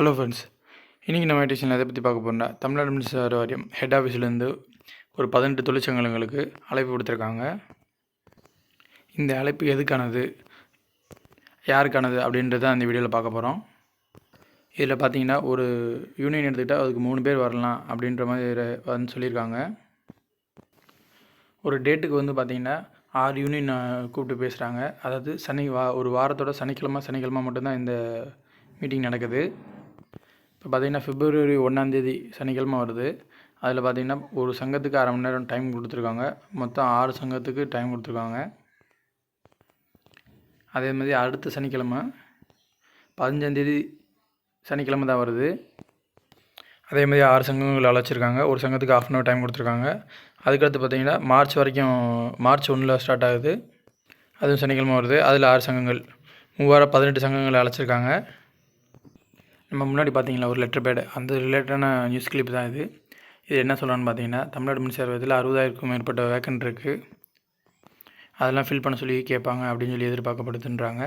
Hello friends இன்றைக்கி நம்ம எடிஷனில் எதை பற்றி பார்க்க போகிறோம்னா தமிழ்நாடு மின்சார வாரியம் ஹெட் ஆஃபீஸ்லேருந்து ஒரு பதினெட்டு தொழிற்சங்கங்களுக்கு அழைப்பு கொடுத்துருக்காங்க இந்த அழைப்பு எதுக்கானது யாருக்கானது அப்படின்றத அந்த வீடியோவில் பார்க்க போகிறோம் இதில் பார்த்தீங்கன்னா ஒரு யூனியன் எடுத்துக்கிட்டால் அதுக்கு மூணு பேர் வரலாம் அப்படின்ற மாதிரி வந்து சொல்லியிருக்காங்க. ஒரு டேட்டுக்கு வந்து பார்த்திங்கன்னா ஆறு யூனியன் கூப்பிட்டு பேசுகிறாங்க அதாவது சனி வா ஒரு வாரத்தோட சனிக்கிழமை சனிக்கிழமை மட்டும்தான் இந்த மீட்டிங் நடக்குது. இப்போ பார்த்திங்கன்னா பிப்ரவரி ஒன்றாந்தேதி சனிக்கிழமை வருது. அதில் பார்த்திங்கன்னா ஒரு சங்கத்துக்கு அரை மணி நேரம் டைம் கொடுத்துருக்காங்க. மொத்தம் ஆறு சங்கத்துக்கு டைம் கொடுத்துருக்காங்க. அதே மாதிரி அடுத்த சனிக்கிழமை பதினஞ்சாந்தேதி சனிக்கிழமை தான் வருது. அதே மாதிரி ஆறு சங்கங்கள் அழைச்சிருக்காங்க. ஒரு சங்கத்துக்கு ஆஃப் அன் ஹவர் டைம் கொடுத்துருக்காங்க. அதுக்கடுத்து பார்த்திங்கன்னா மார்ச் வரைக்கும் மார்ச் ஒன்றில் ஸ்டார்ட் ஆகுது. அதுவும் சனிக்கிழமை வருது. அதில் ஆறு சங்கங்கள் மூவாயிரம் பதினெட்டு சங்கங்கள் அழைச்சிருக்காங்க. நம்ம முன்னாடி பார்த்தீங்களா ஒரு லெட்டர் பேடு அந்த ரிலேட்டடான நியூஸ் கிளிப் தான் இது. இது என்ன சொல்லலாம்னு பார்த்தீங்கன்னா தமிழ்நாடு மின்சாரத்தில் அறுபதாயிரக்கும் மேற்பட்ட வேக்கன்ட் இருக்குது அதெல்லாம் ஃபில் பண்ண சொல்லி கேட்பாங்க அப்படின்னு சொல்லி எதிர்பார்க்கப்படுதுன்றாங்க.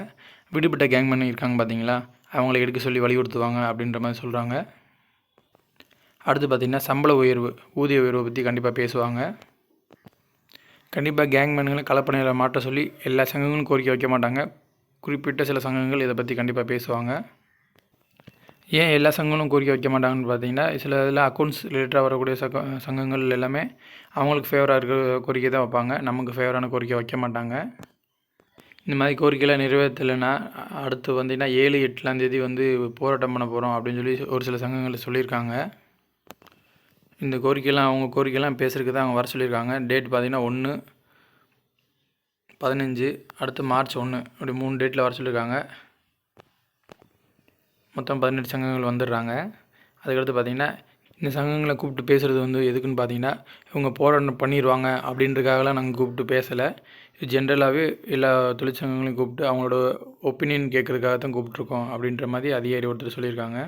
விடுபட்ட கேங்மேன் இருக்காங்க பார்த்தீங்களா அவங்கள எடுக்க சொல்லி வலியுறுத்துவாங்க அப்படின்ற மாதிரி சொல்கிறாங்க அடுத்து பார்த்திங்கன்னா சம்பள உயர்வு ஊதிய உயர்வை பற்றி கண்டிப்பாக பேசுவாங்க. கண்டிப்பாக கேங்மேன்களை கலப்பணியில் மாற்ற சொல்லி எல்லா சங்கங்களும் கோரிக்கை வைக்க மாட்டாங்க. குறிப்பிட்ட சில சங்கங்கள் இதை பற்றி கண்டிப்பாக பேசுவாங்க. ஏன் எல்லா சங்கங்களும் கோரிக்கை வைக்க மாட்டாங்கன்னு பார்த்தீங்கன்னா சில இதில் அக்கௌண்ட்ஸ் ரிலேட்டடாக வரக்கூடிய சக சங்கங்கள் எல்லாமே அவங்களுக்கு ஃபேவராக இருக்கிற கோரிக்கை தான் வைப்பாங்க. நமக்கு ஃபேவரான கோரிக்கை வைக்க மாட்டாங்க. இந்த மாதிரி கோரிக்கைலாம் நிறைவேற்றலைன்னா அடுத்து வந்தீங்கன்னா ஏழு எட்டாந்தேதி வந்து போராட்டம் பண்ண போகிறோம் அப்படின்னு சொல்லி ஒரு சில சங்கங்கள் சொல்லியிருக்காங்க. இந்த கோரிக்கைலாம் அவங்க கோரிக்கைலாம் பேசுறதுக்கு தான் அவங்க வர சொல்லியிருக்காங்க. டேட் பார்த்திங்கன்னா ஒன்று பதினஞ்சு அடுத்து மார்ச் ஒன்று அப்படி மூணு டேட்டில் வர சொல்லியிருக்காங்க. மொத்தம் பதினெட்டு சங்கங்கள் வந்துடுறாங்க. அதுக்கடுத்து பார்த்திங்கன்னா இந்த சங்கங்களை கூப்பிட்டு பேசுகிறது வந்து எதுக்குன்னு பார்த்தீங்கன்னா இவங்க போராட்டம் பண்ணிடுவாங்க அப்படின்றதுக்காகலாம் நாங்கள் கூப்பிட்டு பேசலை. இது ஜென்ரலாகவே எல்லா தொழிற்சங்கங்களையும் கூப்பிட்டு அவங்களோட ஒப்பீனியன் கேட்குறதுக்காக தான் கூப்பிட்ருக்கோம் அப்படின்ற மாதிரி அதிகாரி ஒருத்தர் சொல்லியிருக்காங்க.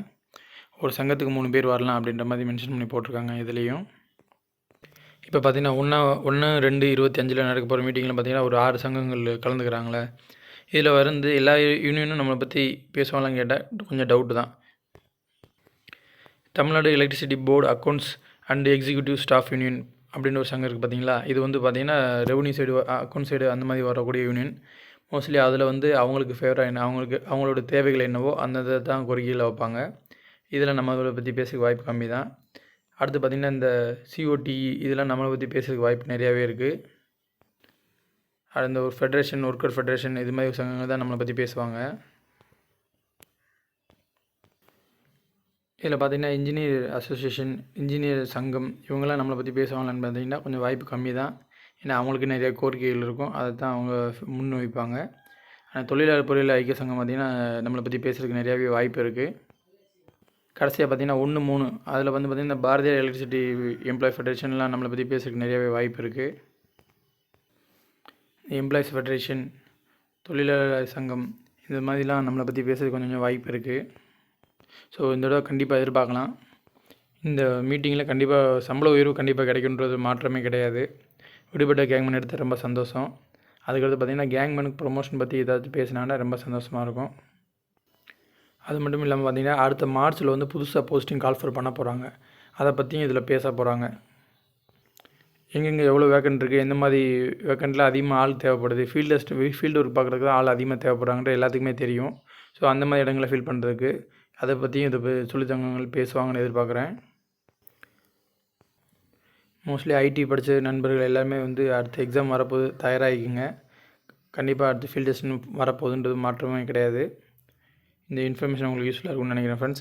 ஒரு சங்கத்துக்கு மூணு பேர் வரலாம் அப்படின்ற மாதிரி மென்ஷன் பண்ணி போட்டிருக்காங்க இதுலேயும். இப்போ பார்த்திங்கன்னா ஒன்றா ஒன்று ரெண்டு இருபத்தி அஞ்சில் நடக்க போகிற மீட்டிங்கில் பார்த்திங்கன்னா ஒரு ஆறு சங்கங்கள் கலந்துக்கிறாங்களே. இதில் வந்து எல்லா யூனியனும் நம்மளை பற்றி பேசுவாங்களான்னு கேட்டால் கொஞ்சம் டவுட்டு தான். Tamil Nadu electricity board accounts and executive staff union அப்படின்னு ஒரு சங்கம் இருக்குது பார்த்தீங்களா? இது வந்து பார்த்திங்கன்னா ரெவன்யூ சைடு அக்கௌண்ட் சைடு அந்த மாதிரி வரக்கூடிய யூனியன் மோஸ்ட்லி அதில் வந்து அவங்களுக்கு ஃபேவராக என்ன அவங்களுக்கு அவங்களோட தேவைகள் என்னவோ அந்த இதை தான் கோரிக்கையில் வைப்பாங்க. இதில் நம்மளை பற்றி பேசுறதுக்கு வாய்ப்பு கம்மி தான். அடுத்து பார்த்திங்கன்னா இந்த சிஓடி இதெல்லாம் நம்மளை பற்றி பேசுறதுக்கு வாய்ப்பு நிறையாவே இருக்குது அந்த ஒரு ஃபெடரேஷன் ஒர்க்கர் ஃபெடரேஷன் இது மாதிரி சங்கங்கள் தான் நம்மளை பற்றி பேசுவாங்க. இதில் பார்த்திங்கன்னா இன்ஜினியர் அசோசியேஷன் இன்ஜினியர் சங்கம் இவங்கெல்லாம் நம்மளை பற்றி பேசுவாங்களான்னு பார்த்தீங்கன்னா கொஞ்சம் வாய்ப்பு கம்மி தான் ஏன்னா அவங்களுக்கு நிறைய கோரிக்கைகள் இருக்கும். அதை தான் அவங்க முன் வைப்பாங்க ஆனால் தொழிலாளர் பொறியியல் ஐக்கிய சங்கம் பார்த்திங்கன்னா நம்மளை பற்றி பேசுகிறதுக்கு நிறையாவே வாய்ப்பு இருக்குது கடைசியாக பார்த்திங்கன்னா ஒன்று மூணு. அதில் வந்து பார்த்திங்கன்னா பாரதிய எலக்ட்ரிசிட்டி எம்ப்ளாய் ஃபெடரேஷன்லாம் நம்மளை பற்றி பேசுகிறதுக்கு நிறையாவே வாய்ப்பு இருக்குது எம்ப்ளாயிஸ் ஃபெடரேஷன் தொழிலாளர் சங்கம் இந்த மாதிரிலாம் நம்மளை பற்றி பேசுறதுக்கு கொஞ்சம் கொஞ்சம் வாய்ப்பு இருக்குது ஸோ இந்த தடவை கண்டிப்பாக எதிர்பார்க்கலாம். இந்த மீட்டிங்கில் கண்டிப்பாக சம்பள உயர்வு கண்டிப்பாக கிடைக்குன்றது மாற்றமே கிடையாது. விடுபட்ட கேங்மேன் எடுத்து ரொம்ப சந்தோஷம். அதுக்கடுத்து பார்த்திங்கன்னா கேங்மேனுக்கு ப்ரொமோஷன் பற்றி ஏதாச்சும் பேசினாங்கன்னா ரொம்ப சந்தோஷமாக இருக்கும். அது மட்டும் இல்லாமல் பார்த்திங்கன்னா அடுத்த மார்ச்சில் வந்து புதுசாக போஸ்டிங் கால்ஃபர் பண்ண போகிறாங்க அதை பற்றியும் இதில் பேச போகிறாங்க எங்கெங்கே எவ்வளோ வேக்கண்ட் இருக்குது எந்த மாதிரி வேக்கண்ட்டில் அதிகமாக ஆள் தேவைப்படுது ஃபீல்டு ஃபீல்டு ஒர்க் பார்க்குறதுக்கு தான் ஆள் அதிகமாக தேவைப்படுறாங்கன்ற எல்லாத்துக்குமே தெரியும். ஸோ அந்த மாதிரி இடங்களை ஃபில் பண்ணுறதுக்கு அதை பற்றியும் இது சொல்லித்தங்கங்கள் பேசுவாங்கன்னு எதிர்பார்க்குறேன். மோஸ்ட்லி ஐடி படித்த நண்பர்கள் எல்லாருமே வந்து அடுத்த எக்ஸாம் வரப்போது தயாராகிக்குங்க. கண்டிப்பாக அடுத்த ஃபீல்டு வரப்போகுதுன்றது மாற்றமே கிடையாது. இந்த இன்ஃபர்மேஷன் உங்களுக்கு யூஸ்ஃபுல்லாக இருக்கும்னு நினைக்கிறேன் ஃப்ரெண்ட்ஸ்